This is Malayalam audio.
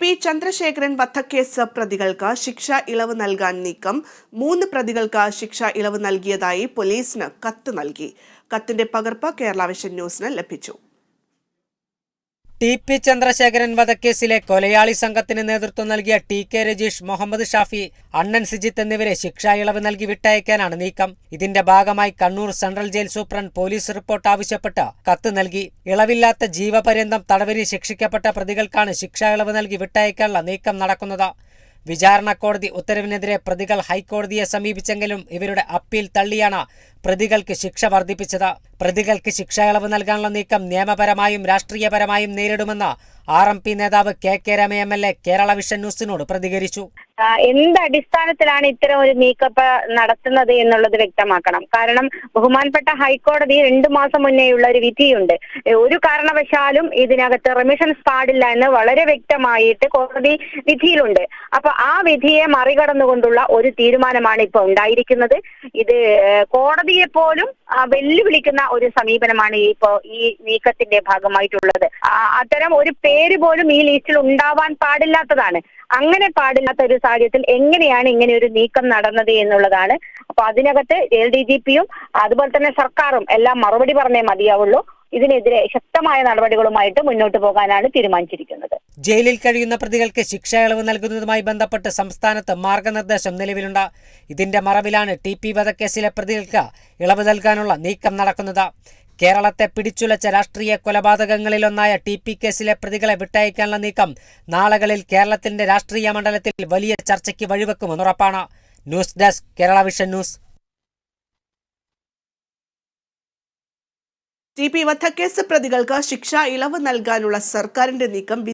പി ചന്ദ്രശേഖരൻ വധക്കേസ് പ്രതികൾക്ക് ശിക്ഷ ഇളവ് നൽകാൻ നീക്കം. മൂന്ന് പ്രതികൾക്ക് ശിക്ഷ ഇളവ് നൽകിയതായി പോലീസിന് കത്ത് നൽകി. കത്തിന്റെ പകർപ്പ് കേരള വിഷൻ ന്യൂസിന് ലഭിച്ചു. ടി പി ചന്ദ്രശേഖരൻ വധക്കേസിലെ കൊലയാളി സംഘത്തിന് നേതൃത്വം നൽകിയ ടി കെ രജീഷ് മുഹമ്മദ് ഷാഫി അണ്ണൻ സിജിത്ത് എന്നിവരെ ശിക്ഷാ ഇളവ് നൽകി വിട്ടയക്കാനാണ് നീക്കം. ഇതിന്റെ ഭാഗമായി Kannur central jail superintendent police report ആവശ്യപ്പെട്ട് കത്ത് നൽകി. ഇളവില്ലാത്ത ജീവപര്യന്തം തടവിന് ശിക്ഷിക്കപ്പെട്ട പ്രതികൾക്കാണ് ശിക്ഷാ ഇളവ് നൽകി വിട്ടയക്കാനുള്ള നീക്കം നടക്കുന്നത്. വിചാരണ കോടതി ഉത്തരവിനെതിരെ പ്രതികൾ ഹൈക്കോടതിയെ സമീപിച്ചെങ്കിലും ഇവരുടെ അപ്പീൽ തള്ളിയാണ് പ്രതികൾക്ക് ശിക്ഷ വർദ്ധിപ്പിച്ചത്. പ്രതികൾക്ക് ശിക്ഷ ഇളവ് നൽകാനുള്ള നീക്കം നിയമപരമായും രാഷ്ട്രീയപരമായും നേരിടുമെന്ന് ആർ എം പി നേതാവ് K K Rema M L A Kerala vision ന്യൂസിനോട് പ്രതികരിച്ചു. എന്ത് അടിസ്ഥാനത്തിലാണ് ഇത്തരം ഒരു നീക്കപ്പ് നടത്തുന്നത് എന്നുള്ളത് വ്യക്തമാക്കണം. കാരണം ബഹുമാനപ്പെട്ട ഹൈക്കോടതി രണ്ടു മാസം മുന്നേയുള്ള ഒരു വിധിയുണ്ട്. ഒരു കാരണവശാലും ഇതിനകത്ത് റെമിഷൻസ് പാടില്ല എന്ന് വളരെ വ്യക്തമായിട്ട് കോടതി വിധിയിലുണ്ട്. അപ്പൊ ആ വിധിയെ മറികടന്നുകൊണ്ടുള്ള ഒരു തീരുമാനമാണ് ഇപ്പൊ ഉണ്ടായിരിക്കുന്നത്. ഇത് കോടതിയെ പോലും വെല്ലുവിളിക്കുന്ന ഒരു സമീപനമാണ് ഇപ്പോ ഈ നീക്കത്തിന്റെ ഭാഗമായിട്ടുള്ളത്. അത്തരം ഒരു പേര് പോലും ഈ ലിസ്റ്റിൽ ഉണ്ടാവാൻ പാടില്ലാത്തതാണ്. അങ്ങനെ പാടില്ലാത്ത ഒരു സാഹചര്യത്തിൽ എങ്ങനെയാണ് ഇങ്ങനെ ഒരു നീക്കം നടന്നത് എന്നുള്ളതാണ്. അപ്പൊ അതിനകത്ത് എൽ ഡി ജി പിയും അതുപോലെ തന്നെ സർക്കാരും എല്ലാം മറുപടി പറഞ്ഞേ മതിയാവുള്ളൂ. ഇതിനെതിരെ ശക്തമായ നടപടികളുമായിട്ട് മുന്നോട്ട് പോകാനാണ് തീരുമാനിച്ചിരിക്കുന്നത്. ജയിലിൽ കഴിയുന്ന പ്രതികൾക്ക് ശിക്ഷ ഇളവ് നൽകുന്നതുമായി ബന്ധപ്പെട്ട് സംസ്ഥാനത്ത് മാർഗനിർദ്ദേശം നിലവിലുണ്ട്. ഇതിന്റെ മറവിലാണ് ടി പി വധക്കേസിലെ പ്രതികൾക്ക് ഇളവ് നൽകാനുള്ള നീക്കം നടക്കുന്നത്. കേരളത്തെ പിടിച്ചുലച്ച രാഷ്ട്രീയ കൊലപാതകങ്ങളിലൊന്നായ ടി പി കേസിലെ പ്രതികളെ വിട്ടയക്കാനുള്ള നീക്കം നാളുകളിൽ കേരളത്തിന്റെ രാഷ്ട്രീയ മണ്ഡലത്തിൽ വലിയ ചർച്ചയ്ക്ക് വഴിവെക്കുമെന്ന് ഉറപ്പാണ്. News desk Kerala vision news. T P വധക്കേസ് പ്രതികൾക്ക് ശിക്ഷ ഇളവ് നൽകാനുള്ള സർക്കാരിന്റെ നീക്കം